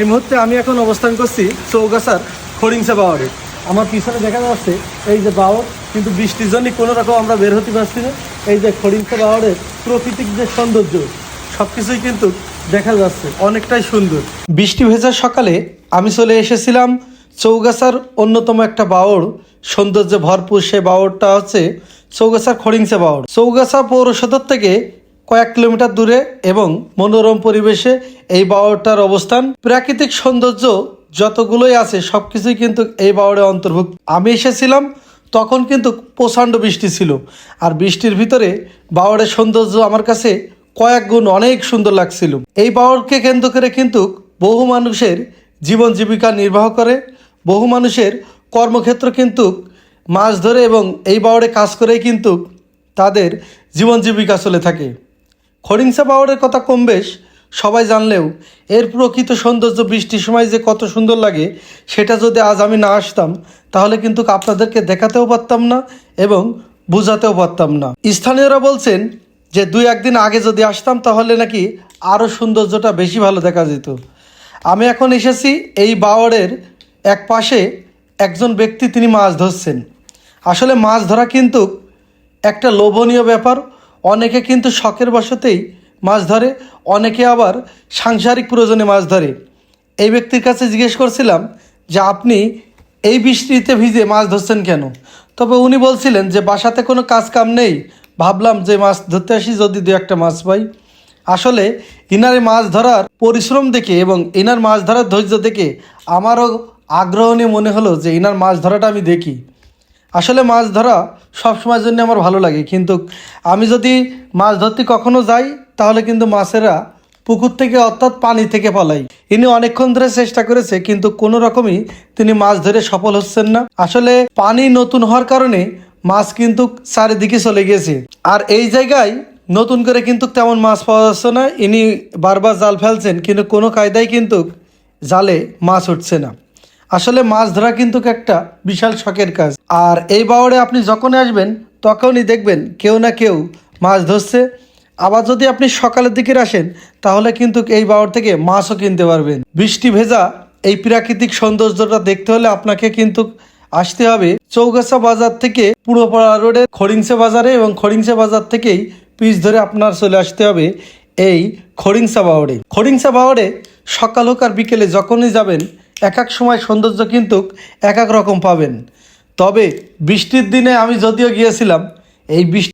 এই মুহূর্তে আমি এখন অবস্থান করছি চৌগাছার খড়িংসা বাওয়ারে আমার পিছনে দেখা যাচ্ছে এই যে বাওয়ার কিন্তু বৃষ্টির জন্য কোনো রকম আমরা বের হতে পারছি না। এই যে খড়িংসা বাওয়ারের প্রকৃতিক যে সৌন্দর্য সব কিছুই কিন্তু দেখা যাচ্ছে অনেকটাই সুন্দর। বৃষ্টি ভেজার সকালে আমি চলে এসেছিলাম চৌগাছার অন্যতম একটা বাওড় সৌন্দর্যে ভরপুর সে বাওড়টা হচ্ছে চৌগাছার খড়িংসা বাওড় চৌগাছা পৌরসদর থেকে কয়েক কিলোমিটার দূরে এবং মনোরম পরিবেশে এই বাওড়টার অবস্থান। প্রাকৃতিক সৌন্দর্য যতগুলোই আছে সব কিছুই কিন্তু এই বাওড়ে অন্তর্ভুক্ত। আমি এসেছিলাম, তখন কিন্তু প্রচণ্ড বৃষ্টি ছিল। আর বৃষ্টির ভিতরে বাওড়ের সৌন্দর্য আমার কাছে কয়েক গুণ অনেক সুন্দর লাগছিল। এই বাওড়কে কেন্দ্র করে কিন্তু বহু মানুষের জীবন জীবিকা নির্বাহ করে। বহু মানুষের কর্মক্ষেত্র কিন্তু মাছ ধরে এবং এই বাওড়ে কাজ করেই কিন্তু তাদের জীবন জীবিকা চলে থাকে। খড়িংসা পাহাড়ের কথা কম বেশ। সবাই জানলেও এর প্রকৃত সৌন্দর্য বৃষ্টির সময় যে কত সুন্দর লাগে, সেটা যদি আজ আমি না আসতাম, তাহলে কিন্তু আপনাদেরকে দেখাতেও পারতাম না এবং বোঝাতেও পারতাম না। স্থানীয়রা বলছেন যে দুই একদিন আগে যদি আসতাম, তাহলে নাকি আরও সৌন্দর্যটা বেশি ভালো দেখা যেত। আমি এখন এসেছি এই বাওয়ারের এক পাশে একজন ব্যক্তি তিনি মাছ ধরছেন। আসলে মাছ ধরা কিন্তু একটা লোভনীয় ব্যাপার। অনেকে কিন্তু শখের বশতেই মাছ ধরে, অনেকে আবার সাংসারিক প্রয়োজনে মাছ ধরে। এই ব্যক্তির কাছে জিজ্ঞেস করছিলাম যে, আপনি এই বৃষ্টিতে ভিজে মাছ ধরছেন কেন? তবে উনি বলছিলেন যে, বাসাতে কোনো কাজ কাম নেই। ভাবলাম যে, মাছ ধরতে আসি, যদি দু একটা মাছ পাই। আসলে ইনার মাছ ধরার পরিশ্রম দেখে এবং ইনার মাছ ধরার ধৈর্য দেখে আমারও আগ্রহ নিয়ে মনে হলো যে, ইনার মাছ ধরাটা আমি দেখি। আসলে মাছ ধরা সব সময়ের জন্য আমার ভালো লাগে। কিন্তু আমি যদি মাছ ধরতে কখনো যাই, তাহলে কিন্তু মাছেরা পুকুর থেকে অর্থাৎ পানি থেকে পালাই। ইনি অনেকক্ষণ ধরে চেষ্টা করেছে, কিন্তু কোনো রকমই তিনি মাছ ধরে সফল হচ্ছেন না। আসলে পানি নতুন হওয়ার কারণে মাছ কিন্তু চারিদিকে চলে গেছে আর এই জায়গায় নতুন করে কিন্তু তেমন মাছ পাওয়া যাচ্ছে না। ইনি বারবার জাল ফেলছেন, কিন্তু কোনো কায়দায় কিন্তু জালে মাছ উঠছে না। আসলে মাছ ধরা কিন্তু একটা বিশাল শখের কাজ। আর এই বাওয়ারে আপনি যখনই আসবেন, তখনই দেখবেন কেউ না কেউ মাছ ধরছে। আবার যদি আপনি সকালের দিকে আসেন, তাহলে কিন্তু এই বাওয়ার থেকে মাছও কিনতে পারবেন। বৃষ্টি ভেজা এই প্রাকৃতিক সৌন্দর্যটা দেখতে হলে আপনাকে কিন্তু আসতে হবে চৌগাছা বাজার থেকে পুরোপাড়া রোডের খড়িংসা বাজারে এবং খড়িংসা বাজার থেকেই পিচ ধরে আপনার চলে আসতে হবে এই খড়িংসা বাওয়ারে। খড়িংসা বাওয়ারে সকাল হোক আর বিকেলে যখনই যাবেন এক এক সময় সৌন্দর্য কিন্তু এক এক রকম পাবেন। তবে বৃষ্টির দিনে আমি যদিও গিয়েছিলাম, এই বৃষ্টি